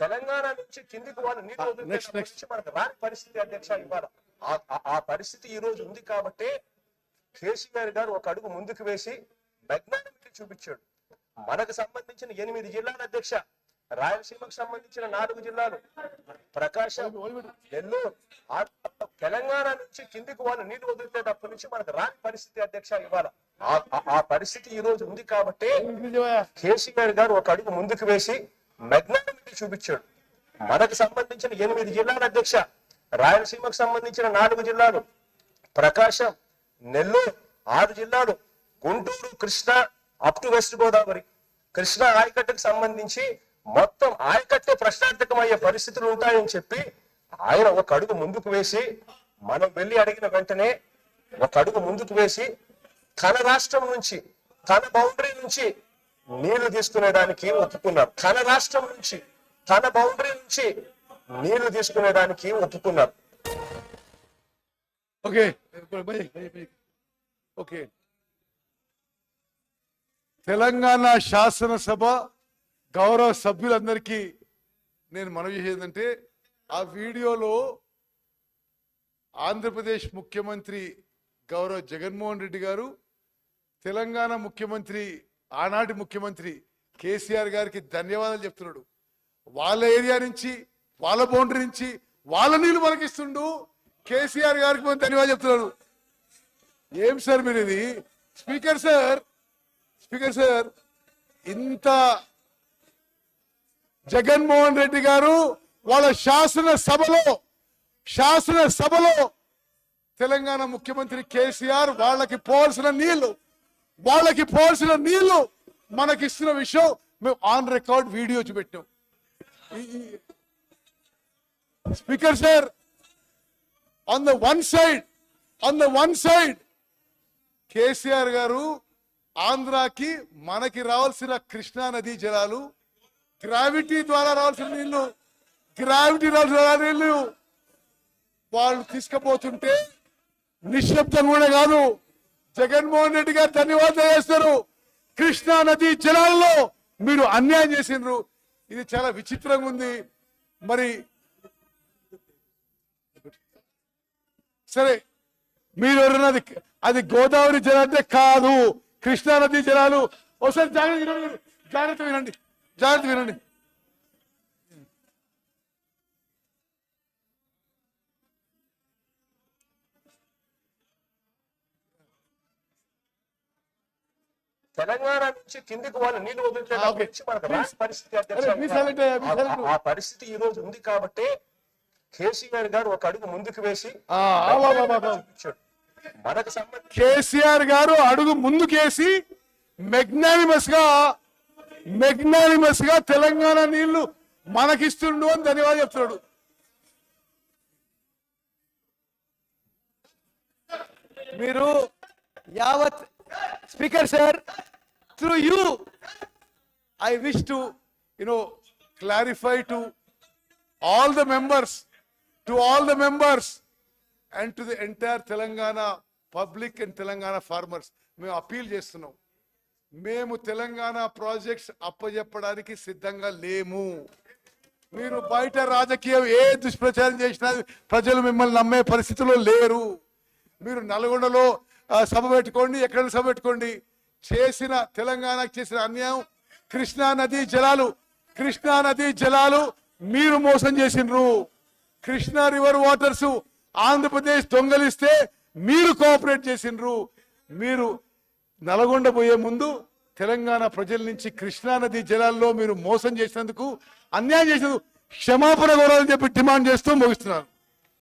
తెలంగాణ నుంచి కిందికి వాళ్ళు నీళ్ళు మనకు రాని పరిస్థితి అధ్యక్ష ఇవాళ. ఆ- పరిస్థితి ఈ రోజు ఉంది కాబట్టి కేసీఆర్ గారు ఒక అడుగు ముందుకు వేసి మెగ్నానిమిటీ చూపించాడు. మనకు సంబంధించిన ఎనిమిది జిల్లాల అధ్యక్ష రాయలసీమకు సంబంధించిన నాలుగు జిల్లాలు ప్రకాశం నెల్లూరు తెలంగాణ నుంచి కిందికి వాళ్ళు నీళ్ళు వదిలితేటప్పటి నుంచి మనకు రాని పరిస్థితి అధ్యక్ష ఇవాళ. ఆ- ఆ పరిస్థితి ఈ రోజు ఉంది కాబట్టి కేసీఆర్ గారు ఒక అడుగు ముందుకు వేసి మెగ్నానిమిటీ చూపించాడు. మనకు సంబంధించిన ఎనిమిది జిల్లాల అధ్యక్ష రాయలసీమకు సంబంధించిన నాలుగు జిల్లాలు ప్రకాశం నెల్లూరు ఆరు జిల్లాలు Guntur Krishna up to west Godavari Krishna ఆయకట్టుకు సంబంధించి మొత్తం ఆయకట్టే ప్రశ్నార్థకమయ్యే పరిస్థితులు ఉంటాయని చెప్పి ఆయన ఒక అడుగు ముందుకు వేసి మనం వెళ్ళి అడిగిన వెంటనే ఒక అడుగు ముందుకు వేసి తన రాష్ట్రం నుంచి తన బౌండరీ నుంచి నీళ్ళు తీసుకునేదానికి ఒప్పుకున్నారు తన రాష్ట్రం నుంచి తన బౌండరీ నుంచి నీళ్ళు తీసుకునేదానికి ఒప్పుకున్నారు ఓకే. ఓకే. తెలంగాణ శాసనసభ గౌరవ సభ్యులందరికీ నేను మనవి చేసేదంటే ఆ వీడియోలో ఆంధ్రప్రదేశ్ ముఖ్యమంత్రి గౌరవ జగన్మోహన్ రెడ్డి గారు తెలంగాణ ముఖ్యమంత్రి ఆనాటి ముఖ్యమంత్రి కేసీఆర్ గారికి ధన్యవాదాలు చెప్తున్నాడు. వాళ్ళ ఏరియా నుంచి వాళ్ళ బౌండరీ నుంచి వాళ్ళ నీళ్ళు మనకిస్తుండు. కేసీఆర్ గారికి మనం ధన్యవాదాలు చెప్తున్నాడు. ఏం సార్ మీరు ఇది స్పీకర్ సార్ స్పీకర్ సార్ ఇంత జగన్మోహన్ రెడ్డి గారు వాళ్ళ శాసన సభలో శాసన సభలో తెలంగాణ ముఖ్యమంత్రి కేసీఆర్ వాళ్ళకి పోవాల్సిన నీళ్ళు వాళ్ళకి పోవాల్సిన నీళ్ళు మనకి ఇస్తున్న విషయం మేము on record video చూపెట్టాం speaker sir on the one side on the one side KCR garu ఆంధ్రాకి మనకి రావాల్సిన కృష్ణా నదీ జలాలు గ్రావిటీ ద్వారా రావాల్సిన నీళ్ళు గ్రావిటీ రావాల్సిన నీళ్ళు వాళ్ళు తీసుకుపోతుంటే నిశ్శబ్దం కూడా కాదు. జగన్మోహన్ రెడ్డి గారు ధన్యవాదాలు చేస్తారు కృష్ణా నదీ జలాల్లో మీరు అన్యాయం చేసిండ్రు. ఇది చాలా విచిత్రంగా ఉంది. మరి సరే మీరు ఎవరన్నది అది గోదావరి జలం అంటే కాదు. కృష్ణా నదీ జలాలు. ఒకసారి జాగ్రత్త వినండి. జాగ్రత్త వినండి. జాగ్రత్త వినండి. తెలంగాణ నుంచి కిందికి వాళ్ళు నీళ్ళు వదిలితే మనకు రాని పరిస్థితి ఆ- పరిస్థితి ఈ రోజు ఉంది కాబట్టి కేసీఆర్ గారు ఒక అడుగు ముందుకు వేసి మనకు సంబంధించి కేసీఆర్ గారు అడుగు ముందుకేసి మెగ్నానిమస్గా మెగ్నానిమస్గా తెలంగాణ నీళ్ళు మనకిస్తుండు అని ధన్యవాదాలు చెప్తున్నాడు. మీరు యావత్ speaker sir through you I wish to, you know, clarify to all the members, to all the members, and to the entire Telangana public and Telangana farmers. మేము అప్పీల్ చేస్తున్నాం. మేము తెలంగాణ ప్రాజెక్ట్స్ అప్పజెప్పడానికి సిద్ధంగా లేము. మీరు బయట రాజకీయం ఏ దుష్ప్రచారం చేసినా ప్రజలు మిమ్మల్ని నమ్మే పరిస్థితిలో లేరు. మీరు నల్గొండలో సభ పెట్టుకోండి ఎక్కడ సభ పెట్టుకోండి చేసిన తెలంగాణకు చేసిన అన్యాయం కృష్ణా నదీ జలాలు కృష్ణా నదీ జలాలు మీరు మోసం చేసిండ్రు. కృష్ణా రివర్ వాటర్స్ ఆంధ్రప్రదేశ్ దొంగలిస్తే మీరు కోఆపరేట్ చేసిండ్రు. మీరు నల్గొండ పోయే ముందు తెలంగాణ ప్రజల నుంచి కృష్ణా నదీ జలాల్లో మీరు మోసం చేసినందుకు అన్యాయం చేసినందుకు క్షమాపణ కోరాలని చెప్పి డిమాండ్ చేస్తూ ముగిస్తున్నారు